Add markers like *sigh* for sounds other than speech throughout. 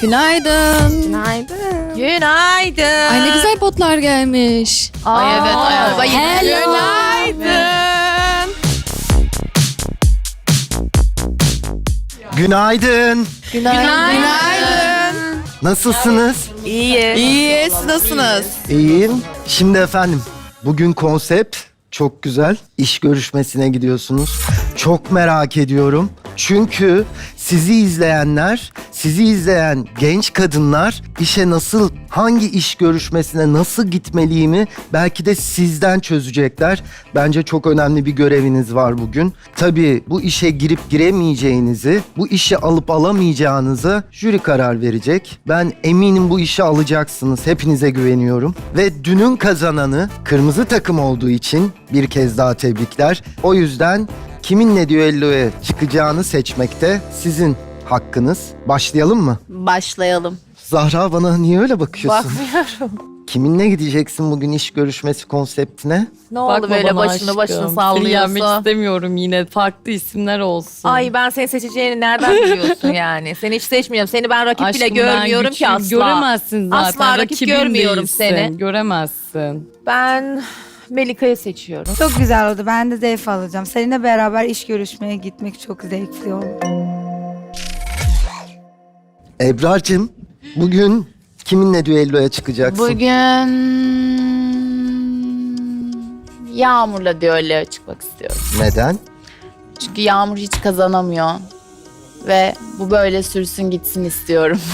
Günaydın. Günaydın. Günaydın. Ay ne güzel botlar gelmiş. Ay evet ayağıma Hello. Günaydın. Günaydın. Günaydın. Nasılsınız? İyi. İyi. Siz nasılsınız? İyiyim. Şimdi efendim, bugün konsept çok güzel. İş görüşmesine gidiyorsunuz. Çok merak ediyorum. Çünkü sizi izleyenler, sizi izleyen genç kadınlar işe nasıl, hangi iş görüşmesine nasıl gitmeliyimi belki de sizden çözecekler. Bence çok önemli bir göreviniz var bugün. Tabii bu işe girip giremeyeceğinizi, bu işe alıp alamayacağınızı jüri karar verecek. Ben eminim bu işi alacaksınız. Hepinize güveniyorum. Ve dünün kazananı kırmızı takım olduğu için bir kez daha tebrikler. O yüzden kiminle düelloya çıkacağını seçmekte sizin hakkınız. Başlayalım mı? Başlayalım. Zahra bana niye öyle bakıyorsun? Bakmıyorum. Kiminle gideceksin bugün iş görüşmesi konseptine? Ne oldu Bakma böyle bana başını aşkım. başını Seni yenmek istemiyorum yine. Farklı isimler olsun. Ay ben seni seçeceğini nereden biliyorsun yani? Seni hiç seçmiyorum. Seni ben rakip bile Aşkım, ben görmüyorum ki güçlüyüm. asla. Göremezsin zaten. Asla rakip Rakibim görmüyorum değilsin. seni. Göremezsin. Ben Melika'yı seçiyorum. Çok güzel oldu. Ben de zevk alacağım. Seninle beraber iş görüşmeye gitmek çok zevkli oldu. Ebrar'cığım bugün kiminle düelloya çıkacaksın? Bugün Yağmur'la düelloya çıkmak istiyorum. Neden? Çünkü Yağmur hiç kazanamıyor. Ve bu böyle sürsün gitsin istiyorum. *laughs*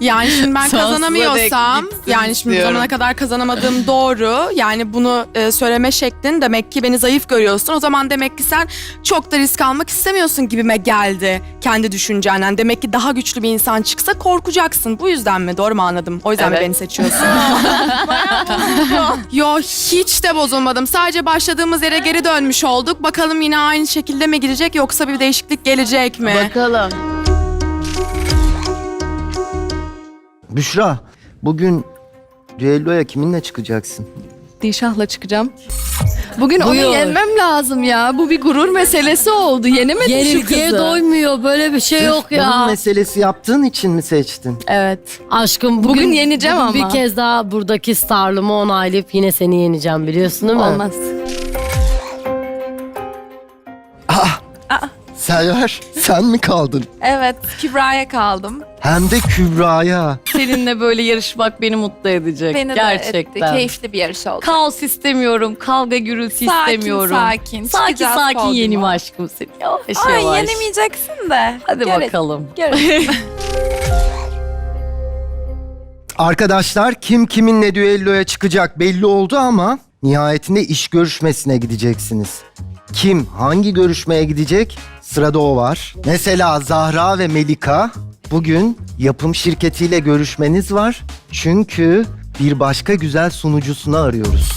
Yani şimdi ben Sonsuza kazanamıyorsam, dek gitsin yani şimdi bu istiyorum. zamana kadar kazanamadığım *laughs* doğru. Yani bunu e, söyleme şeklin demek ki beni zayıf görüyorsun. O zaman demek ki sen çok da risk almak istemiyorsun gibime geldi kendi düşüncenden. Demek ki daha güçlü bir insan çıksa korkacaksın. Bu yüzden mi? Doğru mu anladım? O yüzden mi Evet. beni seçiyorsun? *laughs* Yo hiç de bozulmadım. Sadece başladığımız yere geri dönmüş olduk. Bakalım yine aynı şekilde mi gidecek yoksa bir değişiklik gelecek mi? Bakalım. Büşra bugün düelloya kiminle çıkacaksın? Dişah'la çıkacağım. Bugün Buyur. onu yenmem lazım ya. Bu bir gurur meselesi oldu. Yenemedim şu Yenilgiye kızı. doymuyor. Böyle bir şey yok Bunun ya. meselesi yaptığın için mi seçtin? Evet. Aşkım bugün, Bugün yeneceğim bugün ama. Bir kez daha buradaki starlığımı onaylayıp yine seni yeneceğim biliyorsun değil mi? Olmaz. Server sen mi kaldın? Evet, Kübra'ya kaldım. Hem de Kübra'ya. Seninle böyle yarışmak beni mutlu edecek. Beni de Gerçekten. etti. Keyifli bir yarış oldu. Kaos istemiyorum. Kavga gürültü istemiyorum. Sakin, Sakin Çıkacağız sakin podyuma. yenim aşkım seni. Yavaş Ay yavaş. yenemeyeceksin de. Hadi Görelim, bakalım. *laughs* Arkadaşlar kim kiminle düelloya çıkacak belli oldu ama nihayetinde iş görüşmesine gideceksiniz. Kim hangi görüşmeye gidecek? Sırada o var. Mesela Zahra ve Melika bugün yapım şirketiyle görüşmeniz var. Çünkü bir başka güzel sunucusunu arıyoruz.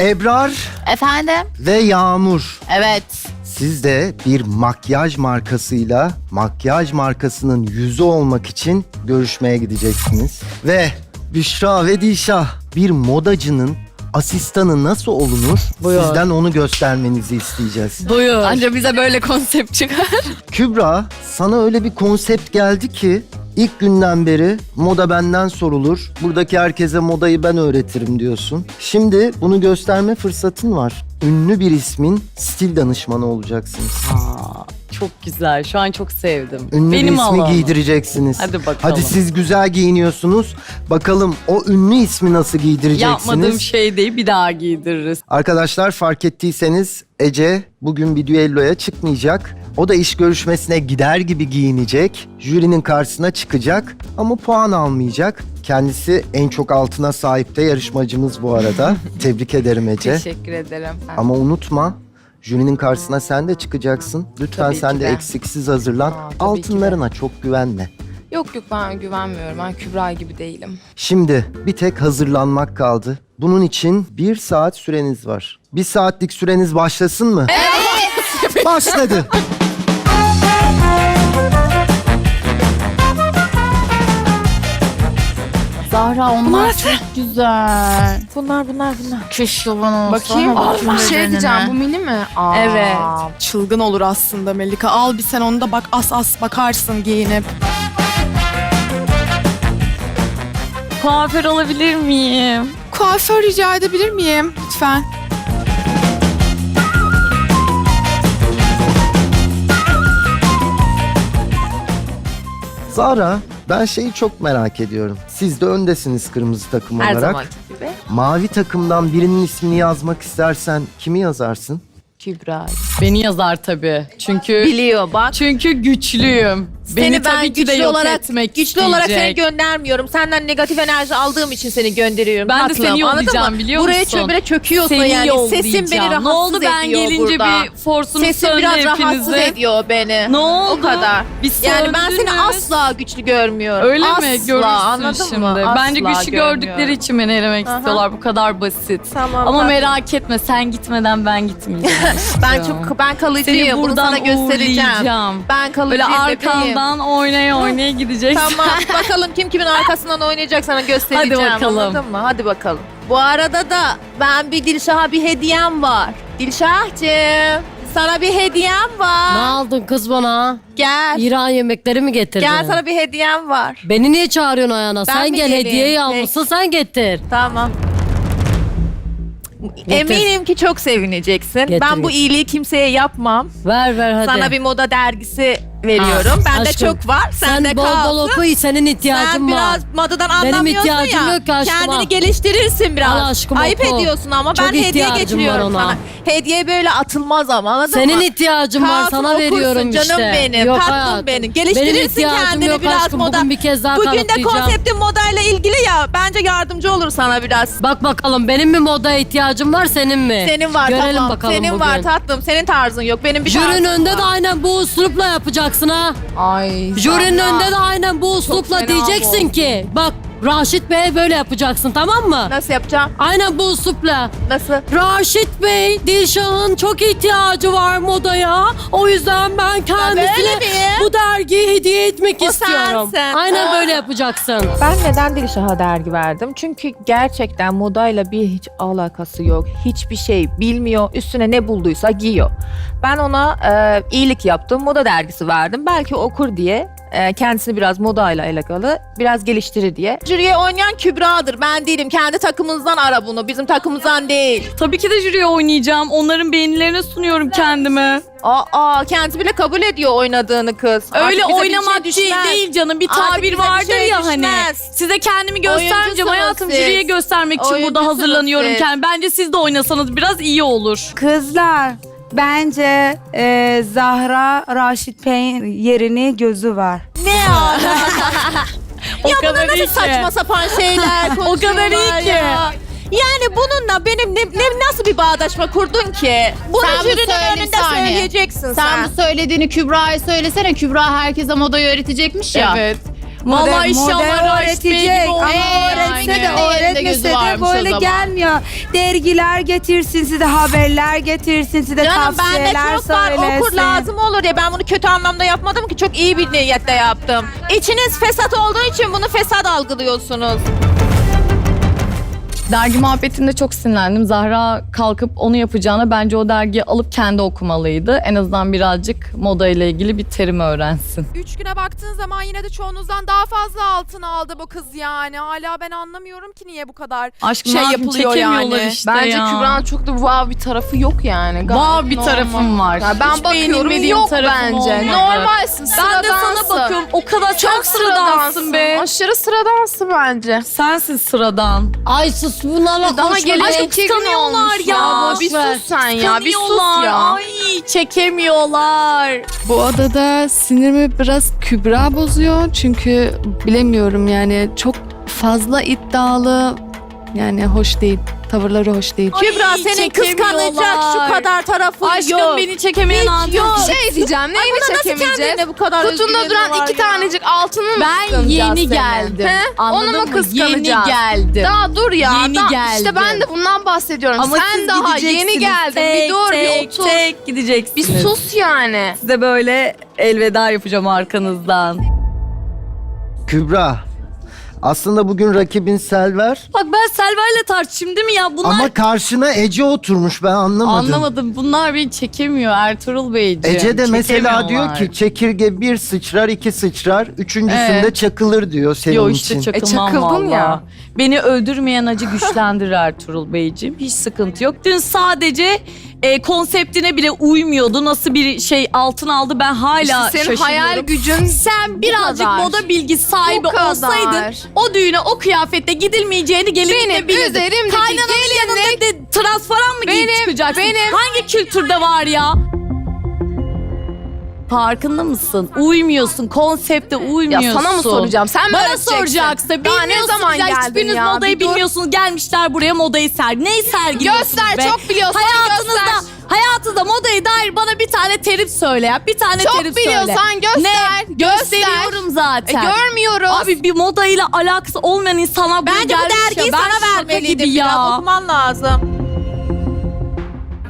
Ebrar Efendim? ve Yağmur. Evet. Siz de bir makyaj markasıyla makyaj markasının yüzü olmak için görüşmeye gideceksiniz. Ve Büşra ve Dişah bir modacının asistanı nasıl olunur? Buyur. Sizden onu göstermenizi isteyeceğiz. Buyur. Anca bize böyle konsept çıkar. Kübra sana öyle bir konsept geldi ki ilk günden beri moda benden sorulur. Buradaki herkese modayı ben öğretirim diyorsun. Şimdi bunu gösterme fırsatın var. Ünlü bir ismin stil danışmanı olacaksınız. Aa, çok güzel. Şu an çok sevdim. Ünlü Benim bir ismi alanım. giydireceksiniz. Hadi bakalım. Hadi siz güzel giyiniyorsunuz. Bakalım o ünlü ismi nasıl giydireceksiniz? Yapmadığım şey değil bir daha giydiririz. Arkadaşlar fark ettiyseniz Ece bugün bir düelloya çıkmayacak. O da iş görüşmesine gider gibi giyinecek. Jürinin karşısına çıkacak ama puan almayacak. Kendisi en çok altına sahip de yarışmacımız bu arada. *laughs* Tebrik ederim Ece. Teşekkür ederim. Ama unutma jürinin karşısına sen de çıkacaksın. Lütfen Tabii sen ki de de. eksiksiz hazırlan. Aa, tabii ki de. Altınlarına çok güvenme. Yok yok ben güvenmiyorum. Ben Kübra gibi değilim. Şimdi bir tek hazırlanmak kaldı. Bunun için bir saat süreniz var. Bir saatlik süreniz başlasın mı? Evet. Başladı. *laughs* Zahra onlar çok güzel. Bunlar bunlar bunlar. Keşke bana olsa Bakayım. bütün Bir şey bedenine. diyeceğim bu mini mi? Aa, Evet. Çılgın olur aslında Melika. Al bir sen onu da bak as as bakarsın giyinip. Kuaför alabilir miyim? Kuaför rica edebilir miyim lütfen? Zara ben şeyi çok merak ediyorum. Siz de öndesiniz kırmızı takım Her olarak. zamanki gibi. Mavi takımdan birinin ismini yazmak istersen kimi yazarsın? Kübra. Beni yazar tabii. Çünkü Biliyor bak. çünkü güçlüyüm. Beni Seni ben tabii ki de güçlü yok olarak etmek güçlü olarak seni göndermiyorum. Senden negatif enerji aldığım için seni gönderiyorum. Ben de tatlım. seni Anladın yollayacağım mı? biliyor Buraya musun? çöbüre çöküyorsun Seni yani. yollayacağım. Sesin beni rahatsız Ne oldu ben ediyor gelince burada. bir forsunuz Sesin söndü biraz hepinizi. rahatsız ediyor beni. Ne oldu? O kadar. Biz Yani ben seni söndünüz. asla güçlü görmüyorum. Öyle asla, mi? Görürsün anladın şimdi. mı? Bence Asla güçlü görmüyorum. gördükleri için beni elemek Aha. istiyorlar. Bu kadar basit. Tamam. Ama tatlım. merak etme sen gitmeden ben gitmeyeceğim. *laughs* ben çok ben kalıcıyım. Seni Bunu buradan sana göstereceğim. uğurlayacağım. Ben Böyle kalıcıyım bebeğim. arkandan oynaya oynaya gideceksin. Tamam *laughs* bakalım kim kimin arkasından oynayacak sana göstereceğim. Hadi bakalım. Anladın mı? Hadi bakalım. Bu arada da ben bir Dilşah'a bir hediyem var. Dilşah'cığım sana bir hediyem Ne var. aldın kız bana? Gel. İran yemekleri mi getirdin? Gel sana bir hediyem var. Beni niye çağırıyorsun ayağına? Ben sen mi gel geleyim? hediyeyi almışsın sen getir. Tamam. Eminim ki çok sevineceksin. Getir, ben bu getir. iyiliği kimseye yapmam. Ver ver hadi. Sana bir moda dergisi veriyorum. Ha, Bende aşkım, çok var. Sen Sende bol bol kalsın. oku senin ihtiyacın Sen var. biraz modadan Benim anlamıyorsun ihtiyacım ya. yok aşkım, Kendini al. geliştirirsin biraz. Al aşkım, Ayıp oku. ediyorsun ama Çok ben hediye ihtiyacım var getiriyorum ona. sana. Hediye böyle atılmaz ama anladın Senin mı? ihtiyacın var Kalsın, sana okursun veriyorum canım işte. benim, tatlım hayatım. benim. Geliştirirsin benim ihtiyacım kendini yok biraz aşkım. moda. Bugün bir kez daha Bugün de kanıtlayacağım. konseptin modayla ilgili ya. Bence yardımcı olur sana biraz. Bak bakalım benim mi moda ihtiyacım var senin mi? Senin var Görelim tamam. bakalım Senin bugün. var tatlım. Senin tarzın yok. Benim bir Jürinin tarzım önünde var. de aynen bu uslupla yapacaksın ha. Ay. Jürinin önünde de aynen bu uslupla fena diyeceksin ki bak Raşit Bey'e böyle yapacaksın tamam mı? Nasıl yapacağım? Aynen bu uslupla. Nasıl? Raşit Bey, Dilşah'ın çok ihtiyacı var modaya. O yüzden ben kendisine miyim? bu dergiyi hediye etmek O istiyorum. sensin. Aynen böyle yapacaksın. Ben neden Dilşah'a dergi verdim? Çünkü gerçekten modayla bir hiç alakası yok. Hiçbir şey bilmiyor. Üstüne ne bulduysa giyiyor. Ben ona e, iyilik yaptım. Moda dergisi verdim. Belki okur diye. e, kendisini biraz modayla alakalı biraz geliştirir diye. Jüriye oynayan Kübra'dır. Ben değilim. Kendi takımınızdan ara bunu. Bizim takımımızdan değil. Tabii ki de jüriye oynayacağım. Onların beğenilerine sunuyorum kendimi. Aa, kendisi bile kabul ediyor oynadığını kız. Öyle Artık bize bir oynamak şey değil, düşmez. değil canım. Bir Artık tabir bize bir vardır şey ya hani. düşmez. Size kendimi göstermeyeceğim Oyuncusunuz hayatım. siz. Jüriye göstermek için burada Oyuncusunuz hazırlanıyorum siz. kendim. Bence siz de oynasanız biraz iyi olur. Kızlar bence e, Zahra Raşit Bey'in yerini gözü var. Ne *laughs* ya? Ya kadar bunlar iyi nasıl ki. saçma sapan şeyler *laughs* O kadar iyi ki. ya. Yani bununla benim ne, ne- nasıl bir bağdaşma kurdun ki? Bunu Sen bu jürinin söyle önünde saniye. söyleyeceksin sen. Sen bu söylediğini Kübra'ya söylesene. Kübra herkese modayı öğretecekmiş ya. Evet. Model- Valla inşallah model Raşit Bey gibi öğretecek olur. ama gözü de varmış o böyle zaman. gelmiyor. Dergiler getirsin size haberler getirsin size Canım bende tavsiyeler çok var söylesin. okur lazım olur ya ben bunu kötü anlamda yapmadım ki çok iyi bir niyetle yaptım. İçiniz fesat olduğu için bunu fesat algılıyorsunuz. Dergi muhabbetinde çok sinirlendim. Zahra kalkıp onu yapacağına bence o dergiyi alıp kendi okumalıydı. En azından birazcık moda ile ilgili bir terim öğrensin. Üç güne baktığın zaman yine de çoğunuzdan daha fazla altın aldı bu kız yani. Hala ben anlamıyorum ki niye bu kadar Aşkım şey yapılıyor yani. işte Bence ya. Kübra'nın çok da wow bir tarafı yok yani. Gayet Wow bir normal. tarafım var. Ya ben Hiç bakıyorum yok bence. olmadı. Normalsin, Ben de sıradansın. sana bakıyorum. O kadar çok sıradansın be. Aşırı sıradansın bence. Sensin sıradan. Ay sus bunlarla Daha kıskanıyorlar olmuş ya. ya. Bir sus sen ya, bir sus ya. Ay çekemiyorlar. Bu odada sinirimi biraz Kübra bozuyor çünkü bilemiyorum yani çok fazla iddialı yani hoş değil. Tavırları hoş değil. Kübra senin kıskanacak şu kadar tarafın Aşkım yok. beni çekemeyen Hiç anladım. yok. Şey diyeceğim, neyini çekemeyeceğiz? bu kadar Kutunda duran iki ya? tanecik altını mı Ben yeni geldim. He? Anladın Onu mu mı? kıskanacağız? Yeni geldim. Daha dur ya. Yeni daha- geldim. İşte ben de bundan bahsediyorum. Ama Sen siz daha yeni geldin. Tek, bir dur, tek, bir otur. Tek Bir gideceksiniz. sus yani. Size böyle elveda yapacağım arkanızdan. Kübra Aslında bugün rakibin Selver Bak ben Selver'le tartışayım değil mi ya? Bunlar ama karşına Ece oturmuş ben anlamadım. anlamadım. Bunlar beni çekemiyor Ertuğrul Beyciğim. Ece de mesela diyor ki çekirge bir sıçrar iki sıçrar üçüncüsünde Evet. çakılır diyor senin Yo işte için. çakılmam E, çakıldın valla. ya. Beni öldürmeyen acı güçlendirir Ertuğrul Beyciğim. Hiç sıkıntı yok. Dün sadece e, konseptine bile uymuyordu. Nasıl bir şey altın aldı ben hala İşte senin şaşırıyorum. hayal gücün Sen birazcık kadar. moda bilgi sahibi Bu kadar. olsaydın o düğüne o kıyafette gidilmeyeceğini gelinlikle Benim bilirdin. üzerimdeki Kaynananın yanında de transparan mı giyip Benim- çıkacaksın? benim- Hangi kültürde var ya? Farkında mısın? Uymuyorsun. Konsepte Ya uymuyorsun. sana mı soracağım? Sen mi Bana öğreteceksin? soracaksın. Daha ne Bilmiyorsunuz zaman ya. geldin Hiçbiriniz ya? modayı Bir dur. bilmiyorsunuz. Gelmişler buraya modayı ser. Neyi sergiliyorsunuz Göster be? çok biliyorsan Hayatınızda, göster. hayatınızda modaya dair bana bir tane terim söyle ya. Bir tane Çok terim söyle. biliyorsan göster. Ne? Göster. Gösteriyorum E, zaten. görmüyoruz. Abi bir modayla alakası olmayan insanlar buraya Bence bu gelmiş ya. dergiyi Ben sana şaka vermeliydim. gibi Biraz ya. okuman lazım.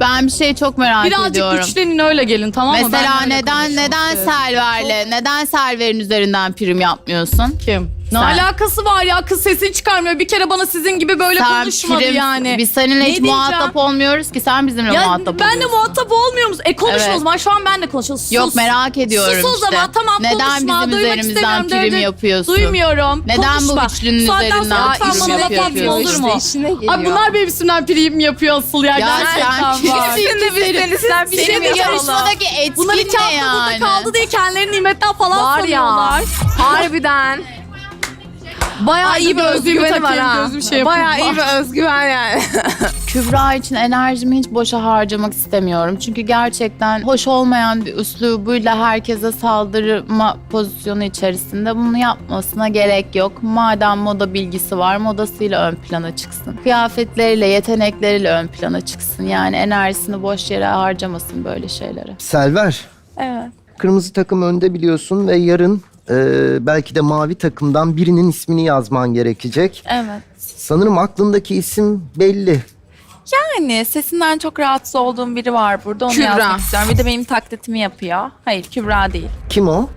Ben bir şey çok merak Birazcık ediyorum. güçlenin öyle gelin tamam mı? Mesela Ben öyle neden konuşmak neden istiyorum. Selver'le, neden Selver'in üzerinden prim yapmıyorsun? Kim? Ne Sen. alakası var ya? Kız sesini çıkarmıyor. Bir kere bana sizin gibi böyle Sen konuşmadı prim- yani. Biz seninle Ne hiç diyeceğim? muhatap olmuyoruz ki sen bizimle ya muhatap ben de oluyorsun. muhatap olmuyor musun? E konuşun Evet. o zaman. Şu an ben de konuşuyorum. Sus. Yok merak ediyorum Sus o işte. zaman. Tamam Neden konuşma. bizim Duymak üzerimizden istemiyorum. prim yapıyorsun? Duymuyorum. Neden bu Konuşma. üçlünün Saatten sonra üzerinden lütfen prim bana laf yapıyorsun? atma olur mu? Abi bunlar benim üstümden prim yapıyor asıl ya. Ya Gerçekten sen var. Şimdi biz seni sen bir şey Senin mi yarışmadaki Bunlar etkin iki ne hafta yani? burada kaldı diye kendilerini nimetten falan Var ya. sanıyorlar. Harbiden. Bayağı Ay, iyi bir özgüveni var ha. şey Bayağı iyi bir özgüven yani. *laughs* Kübra için enerjimi hiç boşa harcamak istemiyorum. Çünkü gerçekten hoş olmayan bir üslubuyla herkese saldırma pozisyonu içerisinde bunu yapmasına gerek yok. Madem moda bilgisi var, modasıyla ön plana çıksın. Kıyafetleriyle, yetenekleriyle ön plana çıksın. Yani enerjisini boş yere harcamasın böyle şeylere. Selver Evet. kırmızı takım önde biliyorsun ve yarın e, belki de mavi takımdan birinin ismini yazman gerekecek. Evet. Sanırım aklındaki isim belli. Yani sesinden çok rahatsız olduğum biri var burada. Onu Kübra. yazmak istiyorum. Bir de benim taklitimi yapıyor. Hayır Kübra değil. Kim o?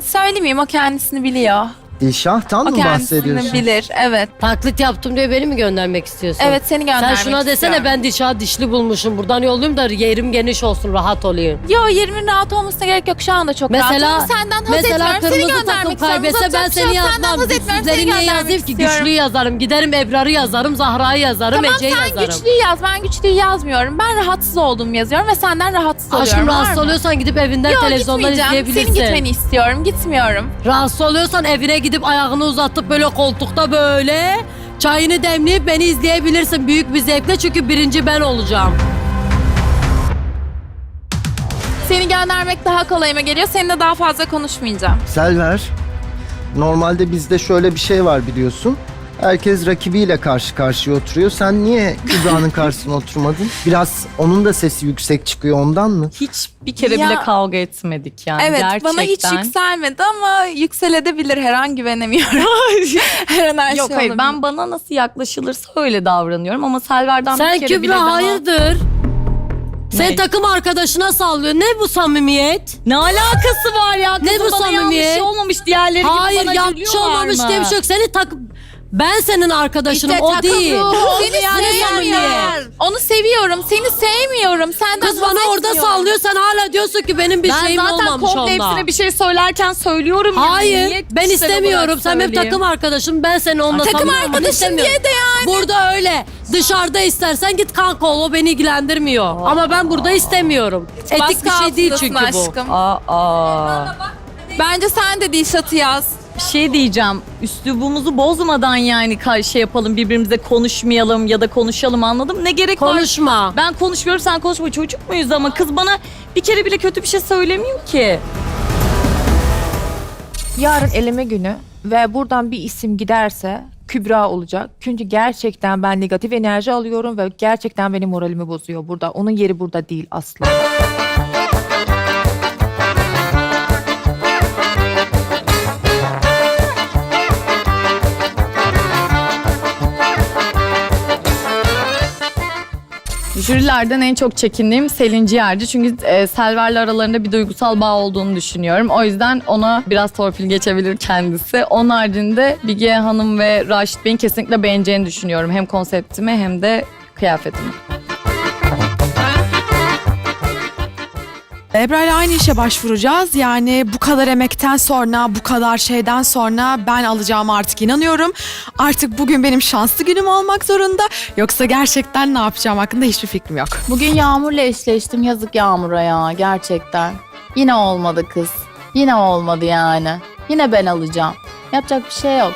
Söylemeyeyim o kendisini biliyor. Dilşah'tan O mı bahsediyorsun? bilir. Evet. Taklit yaptım diye beni mi göndermek istiyorsun? Evet seni Sen göndermek şuna desene istiyorum. ben dişa dişli bulmuşum. Buradan yollayayım da yerim geniş olsun rahat olayım. Yo yerimin rahat olmasına gerek yok. Şu anda çok Mesela rahatım. Senden haz mesela etmiyorum. Seni kırmızı takım göndermek istiyorum. kaybetse ben Uzatacak bir şey seni yok. Senden yazmam. haz etmiyorum. Seni Güçsüzleri niye göndermek yazayım ki? istiyorum. Güçlüyü yazarım. Giderim Ebrar'ı yazarım, Zahra'yı yazarım, Tamam Ece'yi sen yazarım. güçlüyü yaz. Ben güçlüyü yazmıyorum. Ben rahatsız olduğumu yazıyorum ve senden rahatsız oluyorum. Aşkım Var rahatsız mı? oluyorsan gidip evinden Yo televizyondan gitmeyeceğim. izleyebilirsin. Senin gitmeni istiyorum. Gitmiyorum. Rahatsız oluyorsan evine gidip ayağını uzatıp böyle koltukta böyle çayını demleyip beni izleyebilirsin büyük bir zevkle çünkü birinci ben olacağım. Seni göndermek daha kolayıma geliyor. Seninle daha fazla konuşmayacağım. Selver, normalde bizde şöyle bir şey var biliyorsun. Herkes rakibiyle karşı karşıya oturuyor. Sen niye Kübra'nın karşısına oturmadın? Biraz onun da sesi yüksek çıkıyor ondan mı? Hiç bir kere Ya- bile kavga etmedik yani evet gerçekten. bana hiç yükselmedi ama yükseledebilir her an güvenemiyorum. *laughs* her an her Yok şey hayır olabilir. ben bana nasıl yaklaşılırsa öyle davranıyorum ama Selver'den Sen bir kere bile Kübra bana... hayırdır? Sen Ne? takım arkadaşına sallıyor. Ne bu samimiyet? Ne alakası var ya? Kızım Ne bu bana samimiyet? yanlış olmamış diğerleri Hayır gibi bana yanlış gülüyorlar olmamış mı? diye bir şey yok. Seni takım... Ben senin arkadaşınım İşte o değil. ruhu. Seni Yani sevmiyorum. Onu seviyorum. Seni sevmiyorum. Senden Kız bana orada sallıyor sen hala diyorsun ki benim bir ben şeyim zaten olmamış komple onda. hepsine bir şey söylerken söylüyorum yani. Hayır Niye ben kişisel istemiyorum. olarak Sen söyleyeyim? takım arkadaşım ben seni onunla Takım samimi olmanı arkadaşın istemiyorum. diye de yani. Burada öyle. Dışarıda istersen git kanka ol o beni ilgilendirmiyor. Ama ben burada istemiyorum. Etik Baskı bir şey değil altındasın çünkü bu. aşkım. Aa, aa. Bence sen de Dilşat'ı yaz. Bir şey diyeceğim. Üslubumuzu bozmadan yani ka- şey yapalım birbirimize konuşmayalım ya da konuşalım anladım. Ne gerek var? Konuşma. Ben konuşmuyorum sen konuşma çocuk muyuz ama kız bana bir kere bile kötü bir şey söylemiyor ki. Yarın eleme günü ve buradan bir isim giderse Kübra olacak. Çünkü gerçekten ben negatif enerji alıyorum ve gerçekten benim moralimi bozuyor burada. Onun yeri burada değil asla. Jürilerden en çok çekindiğim Selin Ciğerci. Çünkü e, Selver'le aralarında bir duygusal bağ olduğunu düşünüyorum. O yüzden ona biraz torpil geçebilir kendisi. Onun haricinde Bilge Hanım ve Raşit Bey'in kesinlikle beğeneceğini düşünüyorum. Hem konseptimi hem de kıyafetimi. Ebra ile aynı işe başvuracağız. Yani bu kadar emekten sonra, bu kadar şeyden sonra ben alacağım artık inanıyorum. Artık bugün benim şanslı günüm olmak zorunda. Yoksa gerçekten ne yapacağım hakkında hiçbir fikrim yok. Bugün Yağmur'la eşleştim. Yazık Yağmur'a ya gerçekten. Yine olmadı kız. Yine olmadı yani. Yine ben alacağım. Yapacak bir şey yok.